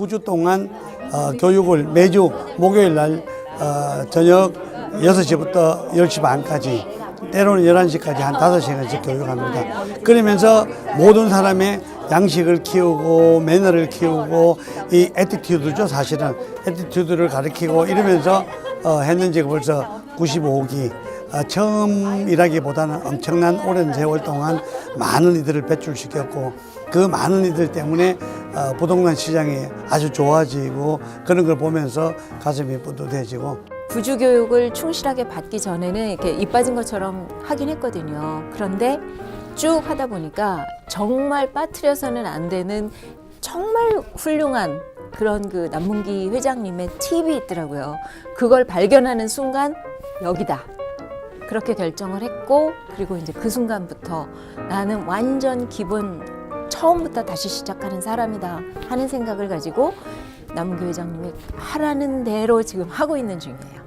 9주 동안 어, 교육을 매주 목요일 날 어, 저녁 6시부터 10시 반까지 때로는 11시까지 한 5시간씩 교육합니다. 그러면서 모든 사람의 양식을 키우고 매너를 키우고 이 에티튜드죠 사실은 에티튜드를 가르치고 이러면서 어, 했는 지가 벌써 95기 어, 처음이라기보다는 엄청난 오랜 세월 동안 많은 이들을 배출시켰고 그 많은 이들 때문에 어, 부동산 시장이 아주 좋아지고 그런 걸 보면서 가슴이 뿌듯해지고 부주 교육을 충실하게 받기 전에는 이렇게 입 빠진 것처럼 하긴 했거든요. 그런데 쭉 하다 보니까 정말 빠뜨려서는 안 되는 정말 훌륭한 그런 그 남문기 회장님의 팁이 있더라고요. 그걸 발견하는 순간 여기다. 그렇게 결정을 했고 그리고 이제 그 순간부터 나는 완전 기본 처음부터 다시 시작하는 사람이다 하는 생각을 가지고 남문기 회장님이 하라는 대로 지금 하고 있는 중이에요.